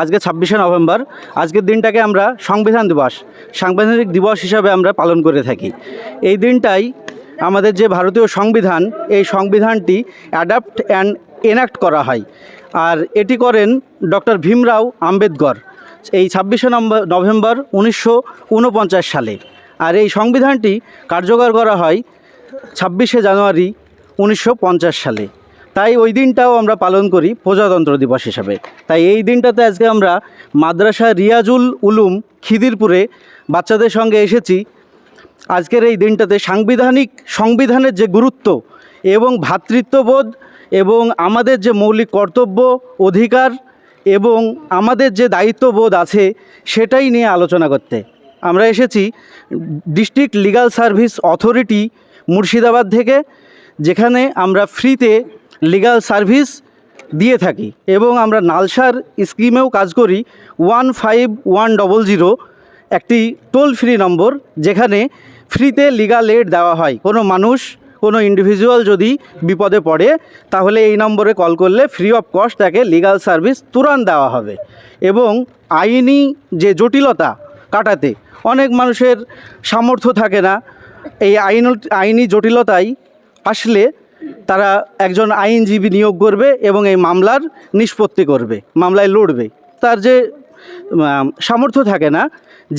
আজকে ছাব্বিশে নভেম্বর। আজকের দিনটাকে আমরা সংবিধান দিবস, সাংবিধানিক দিবস হিসাবে আমরা পালন করে থাকি। এই দিনটাই আমাদের যে ভারতীয় সংবিধান, এই সংবিধানটি অ্যাডাপ্ট অ্যান্ড এনাক্ট করা হয়। আর এটি করেন ডক্টর ভীমরাও আম্বেদকর, এই ছাব্বিশে নভেম্বর উনিশশো উনপঞ্চাশ সালে। আর এই সংবিধানটি কার্যকর করা হয় ছাব্বিশে জানুয়ারি উনিশশো পঞ্চাশ সালে। তাই ওই দিনটাও আমরা পালন করি প্রজাতন্ত্র দিবস হিসাবে। তাই এই দিনটাতে আজকে আমরা মাদ্রাসা রিয়াজুল উলুম খিদিরপুরে বাচ্চাদের সঙ্গে এসেছি। আজকের এই দিনটাতে সাংবিধানিক সংবিধানের যে গুরুত্ব এবং ভ্রাতৃত্ববোধ এবং আমাদের যে মৌলিক কর্তব্য, অধিকার এবং আমাদের যে দায়িত্ববোধ আছে সেটাই নিয়ে আলোচনা করতে। আমরা এসেছি district legal service authority Murshidabad থেকে, যেখানে আমরা ফ্রিতে লিগাল সার্ভিস দিয়ে থাকি এবং আমরা নালসার স্কিমেও কাজ করি one five one double zero, একটি টোল ফ্রি নম্বর যেখানে ফ্রিতে লিগাল এড দেওয়া হয়। কোনো মানুষ, কোনো ইন্ডিভিজুয়াল যদি বিপদে পড়ে, তাহলে এই নম্বরে কল করলে ফ্রি অফ কস্ট তাকে লিগাল সার্ভিস তুরান দেওয়া হবে। এবং আইনি যে জটিলতা কাটাতে অনেক মানুষের সামর্থ্য থাকে না, এই আইন আইনি জটিলতায় আসলে তারা একজন আইনজীবী নিয়োগ করবে এবং এই মামলার নিষ্পত্তি করবে, মামলায় লড়বে। তার যে সামর্থ্য থাকে না,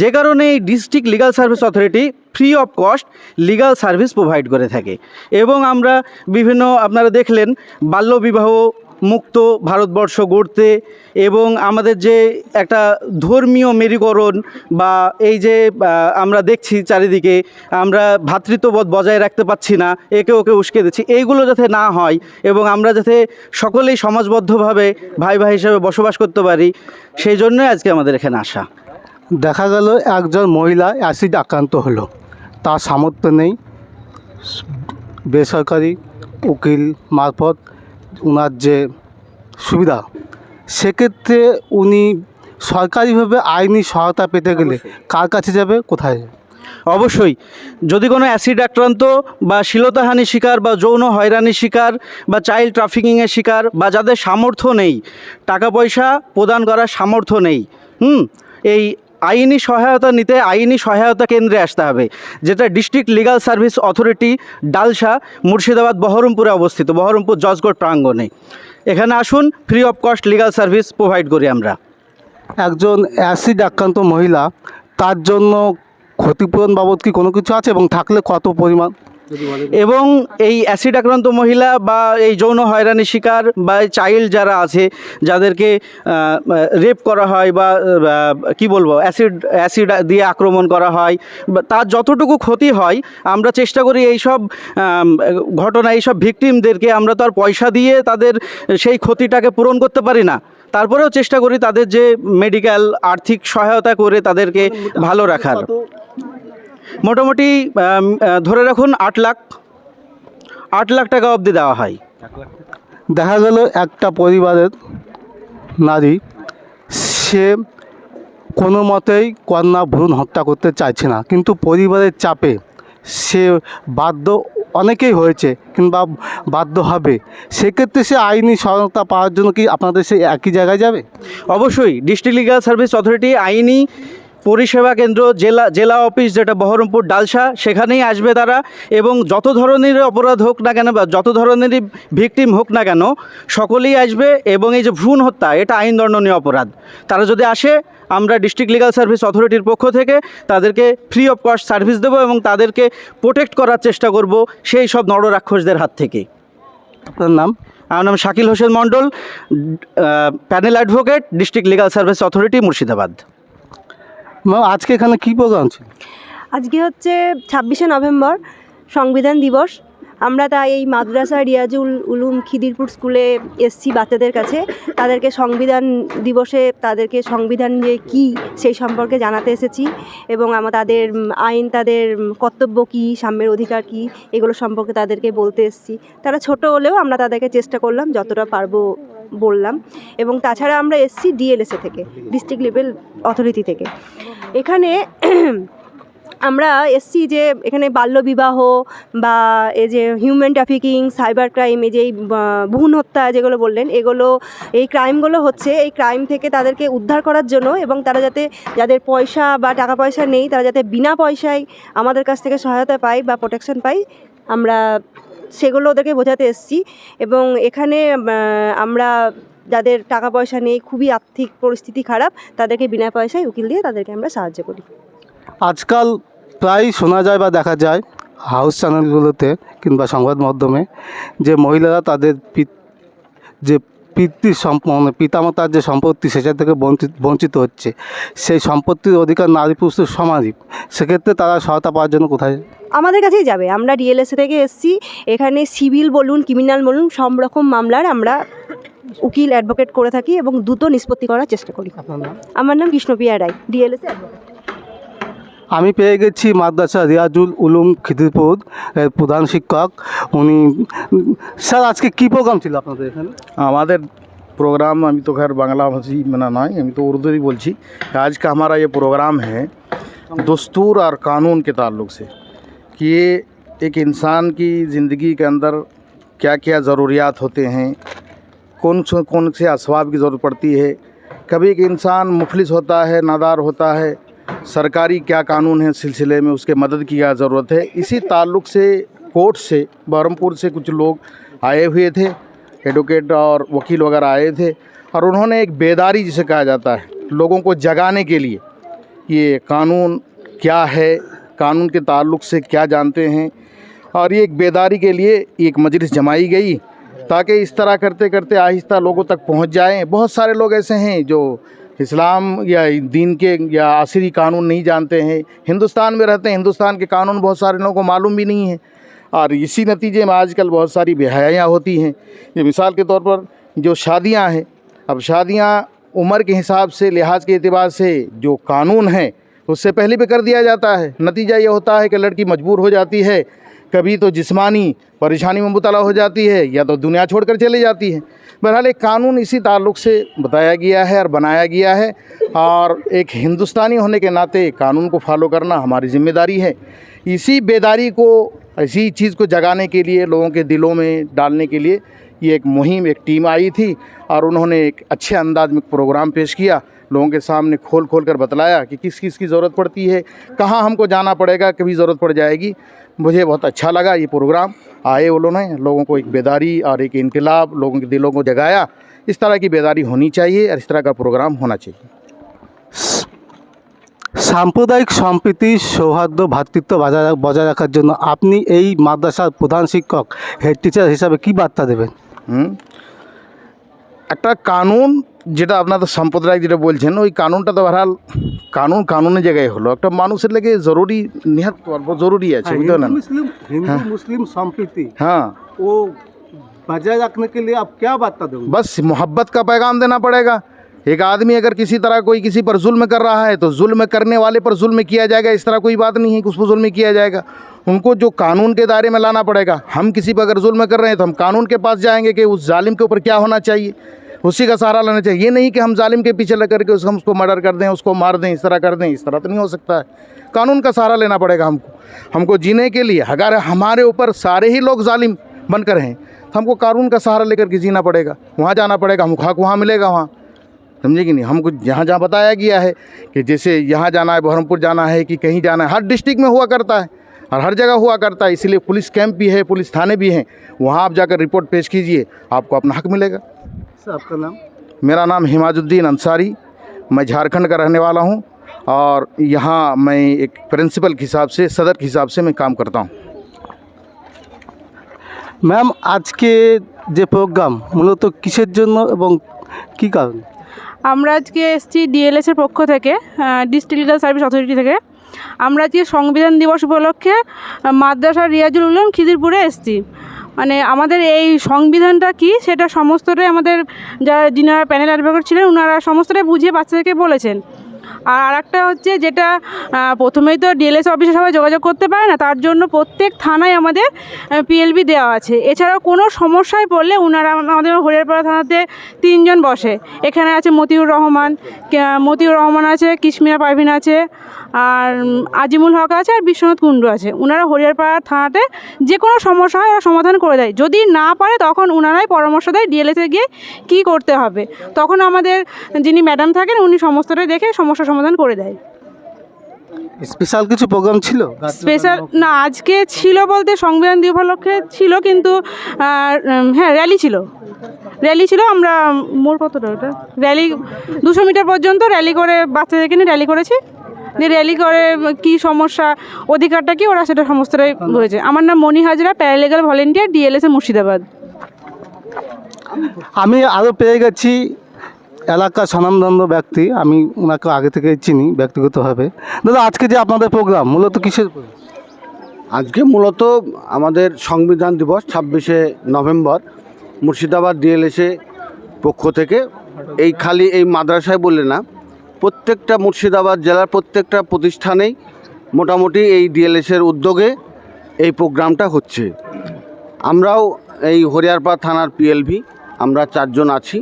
যে কারণে এই district legal service authority free of cost legal service provide করে থাকে। এবং আমরা বিভিন্ন, আপনারা দেখলেন, বাল্যবিবাহ মুক্ত ভারতবর্ষ গড়তে এবং আমাদের যে একটা ধর্মীয় মেরুকরণ বা এই যে আমরা দেখছি চারিদিকে, আমরা ভ্রাতৃত্ববোধ বজায় রাখতে পারছি না, একে ওকে উস্কে দিচ্ছি, এইগুলো যাতে না হয় এবং আমরা যাতে সকলেই সমাজবদ্ধভাবে ভাই ভাই হিসেবে বসবাস করতে পারি, সেই জন্যই আজকে আমাদের এখানে আসা। দেখা গেল একজন মহিলা অ্যাসিড আক্রান্ত হলো। তার সামর্থ্য নেই। বেসরকারি উকিল মারফত ওনার যে সুবিধা সেক্ষেত্রে উনি সরকারিভাবে আইনি সহায়তা পেতে গেলে কার কাছে যাবে কোথায় যাবে? অবশ্যই। যদি কোনো অ্যাসিড আক্রান্ত বা শিলতাহানির শিকার বা যৌন হয়রানির শিকার বা চাইল্ড ট্রাফিকিংয়ের শিকার বা যাদের সামর্থ্য নেই টাকা পয়সা প্রদান করার সামর্থ্য নেই হুম এই আইনি সহায়তা নিতে আইনি সহায়তা কেন্দ্রে আসতে হবে, যেটা district legal service authority DALSA Murshidabad, বহরমপুরে অবস্থিত, বহরমপুর জজগড় প্রাঙ্গনে এখানে আসুন free of cost legal service provide করি আমরা। একজন অ্যাসিড আক্রান্ত মহিলা, তার জন্য ক্ষতিপূরণ বাবদ কি কোনো কিছু আছে এবং থাকলে কত পরিমাণ এবং এই অ্যাসিড আক্রান্ত মহিলা বা এই যৌন হয়রানির শিকার বা চাইল্ড যারা আছে যাদেরকে রেপ করা হয় বা কি বলব অ্যাসিড অ্যাসিড দিয়ে আক্রমণ করা হয় বা তার যতটুকু ক্ষতি হয় আমরা চেষ্টা করি এই সব আম, ঘটনা এইসব ভিকটিমদেরকে আমরা তো আর পয়সা দিয়ে তাদের সেই ক্ষতিটাকে পূরণ করতে পারি না। তারপরেও চেষ্টা করি তাদের যে মেডিকেল আর্থিক সহায়তা করে তাদেরকে ভালো রাখার। মোটামুটি ধরে রাখুন আট লাখ আট লাখ টাকা অবধি দেওয়া হয়। দেখা গেল একটা পরিবারের নারী সে কোনো মতেই কন্যা ভ্রূণ হত্যা করতে চাইছে না। কিন্তু পরিবারের চাপে সে বাধ্য অনেকেই হয়েছে কিংবা বাধ্য হবে। সেক্ষেত্রে সে আইনি সহায়তা পাওয়ার জন্য কি আপনাদের সে একই জায়গায় যাবে? অবশ্যই ডিস্ট্রিক্ট লিগাল সার্ভিস অথরিটি আইনি পরিষেবা কেন্দ্র, জেলা জেলা অফিস যেটা বহরমপুর ডালসা সেখানেই আসবে তারা এবং যত ধরনের অপরাধ হোক না কেন বা যত ধরনেরই ভিকটিম হোক না কেন, সকলেই আসবে এবং এই যে ভ্রূণ হত্যা, এটা আইন দণ্ডনীয় অপরাধ। তারা যদি আসে, আমরা ডিস্ট্রিক্ট লিগাল সার্ভিস অথরিটির পক্ষ থেকে তাদেরকে ফ্রি অফ কস্ট সার্ভিস দেবো এবং তাদেরকে প্রোটেক্ট করার চেষ্টা করব সেই সব নররাক্ষসদের হাত থেকে। আপনার নাম? আমার নাম Shakil Hossain Mondal panel advocate district legal service authority Murshidabad. আজকে এখানে কী প্রোগ্রাম ছিল? আজকে হচ্ছে ছাব্বিশে নভেম্বর সংবিধান দিবস। আমরা তাই এই মাদ্রাসা রিয়াজুল উলুম খিদিরপুর স্কুলে এসছি বাচ্চাদের কাছে। তাদেরকে সংবিধান দিবসে তাদেরকে সংবিধান যে কী সেই সম্পর্কে জানাতে এসেছি এবং আমার তাদের আইন, তাদের কর্তব্য কী, সাম্যের অধিকার কী, এগুলো সম্পর্কে তাদেরকে বলতে এসেছি। তারা ছোট হলেও আমরা তাদেরকে চেষ্টা করলাম, যতটা পারব বললাম। এবং তাছাড়া আমরা এসছি ডিএলএসএ থেকে, ডিস্ট্রিক্ট লেভেল অথরিটি থেকে। এখানে আমরা এসছি যে এখানে বাল্যবিবাহ বা এই যে হিউম্যান ট্রাফিকিং সাইবার ক্রাইম এই যে ভ্রূণ হত্যা যেগুলো বললেন, এগুলো, এই ক্রাইমগুলো হচ্ছে, এই ক্রাইম থেকে তাদেরকে উদ্ধার করার জন্য এবং তারা যাতে যাদের পয়সা বা টাকা পয়সা নেই, তারা যাতে বিনা পয়সায় আমাদের কাছ থেকে সহায়তা পায় বা প্রোটেকশন পায়, আমরা সেগুলো ওদেরকে বোঝাতে এসছি। এবং এখানে আমরা যাদের টাকা পয়সা নেই খুবই আর্থিক পরিস্থিতি খারাপ তাদেরকে বিনা পয়সায় উকিল দিয়ে তাদেরকে আমরা সাহায্য করি। আজকাল প্রায় শোনা যায় বা দেখা যায় হাউস চ্যানেলগুলোতে কিংবা সংবাদ মাধ্যমে যে মহিলারা তাদের পিত- যে পিতৃ সম্প মানে পিতামাতার যে সম্পত্তি সেটা থেকে বঞ্চিত বঞ্চিত হচ্ছে। সেই সম্পত্তির অধিকার নারী পুরুষের সমানই। সেক্ষেত্রে তারা সহায়তা পাওয়ার জন্য কোথায় আমাদের কাছেই যাবে। আমরা ডিএলএসএ থেকে এসছি। এখানে সিভিল বলুন ক্রিমিনাল বলুন সব রকম মামলার আমরা উকিল অ্যাডভোকেট করে থাকি এবং দ্রুত নিষ্পত্তি করার চেষ্টা করি আপনার নাম আমার নাম কৃষ্ণপ্রিয়া রায় ডিএলএসএ অ্যাডভোকেট আমি পেয়ে গেছি মাদ্রাসা রিয়াজুল উলুম খিদিরপুর এর প্রধান শিক্ষক উনি স্যার আজকে কী প্রোগ্রাম ছিল আপনাদের এখানে हमारे प्रोग्राम अभी तो खैर बांग्ला भाषी में ना है अभी तो उर्दू ही बोलची आज का हमारा ये प्रोग्राम है दस्तूर और कानून के ताल्लुक से कि ये एक इंसान की ज़िंदगी के अंदर क्या क्या ज़रूरियात होते हैं कौन से कौन से असबाब की ज़रूरत पड़ती है? कभी एक इंसान मुफलिस होता है, नादार होता है, सरकारी क्या कानून है सिलसिले में उसके मदद की क्या ज़रूरत है? इसी ताल्लुक से, कोर्ट से, बहरमपुर से कुछ लोग आए हुए थे, एडवोकेट और वकील वगैरह आए थे, और उन्होंने एक बेदारी जिसे कहा जाता है, लोगों को जगाने के लिए, ये कानून क्या है, कानून के ताल्लुक से क्या जानते हैं? और ये एक बेदारी के लिए एक मजलिस जमाई गई। ताकि इस तरह करते करते आहिस्ता लोगों तक पहुँच जाएँ। बहुत सारे लोग ऐसे हैं जो इस्लाम या दीन के या आसरी कानून नहीं जानते हैं। हिंदुस्तान में रहते हैं। हिंदुस्तान के कानून बहुत सारे लोगों को मालूम भी नहीं है। और इसी नतीजे में आजकल बहुत सारी बेहयाइयाँ होती हैं। ये मिसाल के तौर पर जो शादियाँ हैं, अब शादियाँ उम्र के हिसाब से, लिहाज के अतबार से जो कानून है, उससे पहले भी कर दिया जाता है। नतीजा ये होता है कि लड़की मजबूर हो जाती है कभी तो जिस्मानी परेशानी में मुबतला हो जाती है, या तो दुनिया छोड़कर चली जाती है। बहरहाल एक कानून इसी ताल्लुक से बताया गया है और बनाया गया है और एक हिंदुस्तानी होने के नाते कानून को फॉलो करना हमारी ज़िम्मेदारी है। इसी बेदारी को, इसी चीज़ को जगाने के लिए, लोगों के दिलों में डालने के लिए ये एक मुहिम, एक टीम आई थी और उन्होंने एक अच्छे अंदाज में प्रोग्राम पेश किया। लोगों के सामने खोल खोल कर बतलाया कि किस किस की ज़रूरत पड़ती है कहाँ हमको जाना पड़ेगा कभी ज़रूरत पड़ जाएगी मुझे बहुत अच्छा लगा ये प्रोग्राम आए उन्होंने लोगों को एक बेदारी और एक इनकलाब लोगों के दिलों को जगाया इस तरह की बेदारी होनी चाहिए और इस तरह का प्रोग्राम होना चाहिए সাম্প্রদায়িক সম্প্রীতি সৌহার্দ্য ভ্রাতৃত্ব বজায় রা- বজায় রাখার জন্য আপনি এই মাদ্রাসার প্রধান শিক্ষক হেড টিচার হিসাবে কি বার্তা দেবেন হুম একটা কানুন যেটা আপনাদের সাম্প্রদায়িক যেটা বলছেন ওই কানুনটা তো বহাল কানুন কানুনের জায়গায় হলো একটা মানুষের লেগে জরুরি নিহাত জরুরি আছে বুঝতে পারলেন মুসলিম হিন্দু মুসলিম সম্প্রীতি हाँ ও बजाय रखने के लिए आप क्या बार्ता दोगे बस मोहब्बत का पैगाम देना पड़ेगा एक आदमी अगर किसी तरह कोई किसी पर जुल्म कर रहा है तो जुल्म करने वाले पर जुल्म किया जाएगा इस तरह कोई बात नहीं है कि उस पर जुल्म किया जाएगा उनको जो कानून के दायरे में लाना पड़ेगा हम किसी पर अगर जुल्म कर रहे हैं तो हम कानून के पास जाएंगे कि उस जालिम के ऊपर क्या होना चाहिए उसी का सहारा लेना चाहिए। ये नहीं कि हम जालिम के पीछे लग करके उसको हम उसको मर्डर कर दें, उसको मार दें, इस तरह कर दें, इस तरह तो नहीं हो सकता है। कानून का सहारा लेना पड़ेगा हमको। हमको जीने के लिए, अगर हमारे ऊपर सारे ही लोग जालिम बनकर हैं तो हमको कानून का सहारा लेकर के जीना पड़ेगा। वहाँ जाना पड़ेगा, हमको हक वहाँ मिलेगा वहाँ। समझे कि नहीं? हमको जहाँ जहाँ बताया गया है कि जैसे यहाँ जाना है बहरमपुर जाना है कि कहीं जाना है, हर डिस्ट्रिक्ट में हुआ करता है, और हर जगह हुआ करता है। इसलिए पुलिस कैंप भी है, पुलिस थाने भी हैं। वहाँ आप जाकर रिपोर्ट पेश कीजिए, आपको अपना हक मिलेगा। सर आपका नाम मेरा नाम हिमाजुद्दीन अंसारी मैं झारखंड का रहने वाला हूँ और यहाँ मैं एक प्रिंसिपल के हिसाब से सदर के हिसाब से मैं काम करता हूँ ম্যাম আজকে যে প্রোগ্রাম মূলত কিসের জন্য এবং কি কারণে আমরা আজকে এসেছি ডিএলএসের পক্ষ থেকে ডিস্ট্রিক্ট লিগাল সার্ভিস অথরিটি থেকে আমরা আজকে সংবিধান দিবস উপলক্ষে আহ, মাদ্রাসা রিয়াজুল উলুম খিদিরপুরে এসেছি মানে আমাদের এই সংবিধানটা কি? সেটা সমস্তটাই আমাদের যারা যিনারা প্যানেল অ্যাডভোকেট ছিলেন ওনারা সমস্তটাই বুঝিয়ে বাচ্চাদেরকে বলেছেন। আর আরেকটা হচ্ছে যেটা প্রথমেই তো ডিএলএস অফিসে সবাই যোগাযোগ করতে পারে না, তার জন্য প্রত্যেক থানায় আমাদের পিএলবি দেওয়া আছে। এছাড়াও কোনো সমস্যায় পড়লে ওনারা আমাদের হরিয়ারপাড়া থানাতে তিনজন বসে। এখানে আছে মতিউর রহমান মতিউর রহমান আছে, কিশমিয়া পারভিন আছে, আর আজিমুল হক আছে, আর বিশ্বনাথ কুণ্ডু আছে। ওনারা হরিয়ারপাড়া থানাতে যে কোনো সমস্যা হয় ওরা সমাধান করে দেয়। যদি না পারে, তখন ওনারাই পরামর্শ দেয় ডিএলএসে গিয়ে কী করতে হবে। তখন আমাদের যিনি ম্যাডাম থাকেন, উনি সমস্তটাই দেখে সমস্যা সমাধান করে দেয়। স্পেশাল কিছু প্রোগ্রাম ছিল? স্পেশাল না আজকে ছিল বলতে সংবিধান দিবস উপলক্ষে ছিল কিন্তু হ্যাঁ র্যালি ছিল। র্যালি ছিল আমরা মোর কতটা ওটা? র্যালি দুশো মিটার পর্যন্ত র্যালি করে বাচ্চাদেরকে নিয়ে র্যালি করেছি। দিয়ে র্যালি করে কি সমস্যা অধিকারটা কি ওরা সেটা সমস্তটাই হয়েছে আমার নাম Moni Hazra paralegal volunteer DLSA Murshidabad. আমি আরও পেয়ে গেছি এলাকার স্বনামধন্য ব্যক্তি, আমি ওনাকে আগে থেকে চিনি ব্যক্তিগতভাবে। দাদা, আজকে যে আপনাদের প্রোগ্রাম, মূলত কিসের আজকে মূলত আমাদের সংবিধান দিবস ছাব্বিশে নভেম্বর, মুর্শিদাবাদ ডিএলএসএ পক্ষ থেকে। এই খালি এই মাদ্রাসায় বললে না, প্রত্যেকটা মুর্শিদাবাদ জেলার প্রত্যেকটা প্রতিষ্ঠানেই মোটামুটি এই ডিএলএসের উদ্যোগে এই প্রোগ্রামটা হচ্ছে। আমরাও এই হরিয়ারপাড়া থানার পিএলভি, আমরা চারজন আছি।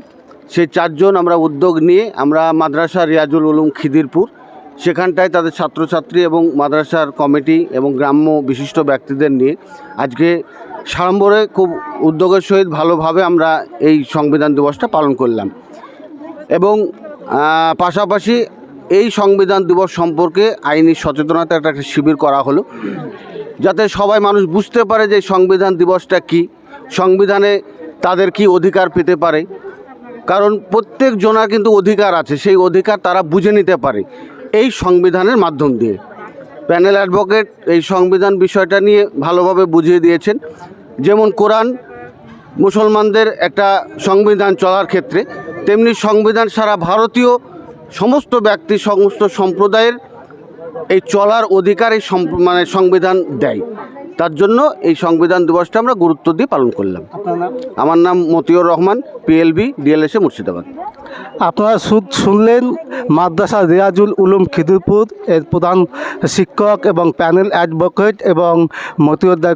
সেই চারজন আমরা উদ্যোগ নিয়ে আমরা মাদ্রাসা রিয়াজুল উলুম খিদিরপুর, সেখানটায় তাদের ছাত্রছাত্রী এবং মাদ্রাসার কমিটি এবং গ্রাম্য বিশিষ্ট ব্যক্তিদের নিয়ে আজকে সাড়ম্বরে খুব উদ্যোগের সহিত ভালোভাবে আমরা এই সংবিধান দিবসটা পালন করলাম। এবং পাশাপাশি এই সংবিধান দিবস সম্পর্কে আইনি সচেতনতা একটা শিবির করা হলো, যাতে সবাই মানুষ বুঝতে পারে যে সংবিধান দিবসটা কি, সংবিধানে তাদের কি অধিকার পেতে পারে কারণ প্রত্যেক জনার কিন্তু অধিকার আছে, সেই অধিকার তারা বুঝে নিতে পারে এই সংবিধানের মাধ্যম দিয়ে। প্যানেল অ্যাডভোকেট এই সংবিধান বিষয়টা নিয়ে ভালোভাবে বুঝিয়ে দিয়েছেন। যেমন কোরআন, মুসলমানদের একটা সংবিধান চলার ক্ষেত্রে, তেমনি সংবিধান সারা ভারতীয় সমস্ত ব্যক্তি, সমস্ত সম্প্রদায়ের এই চলার অধিকার এই মানে সংবিধান দেয়। তার জন্য এই সংবিধান দিবসটা আমরা গুরুত্ব দিয়ে পালন করলাম। আমার নাম মতিউর রহমান পিএলবি ডিএলএসএ মুর্শিদাবাদ। আপনারা শুন- শুনলেন মাদ্রাসা রিয়াজুল উলুম খিদিরপুর এর প্রধান শিক্ষক এবং প্যানেল অ্যাডভোকেট এবং মতিউদ্দার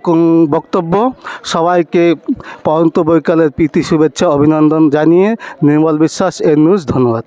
বক্তব্য। সবাইকে পরন্ত বৈকালের প্রীতি শুভেচ্ছা অভিনন্দন জানিয়ে নির্মল বিশ্বাস এর নিউজ ধন্যবাদ।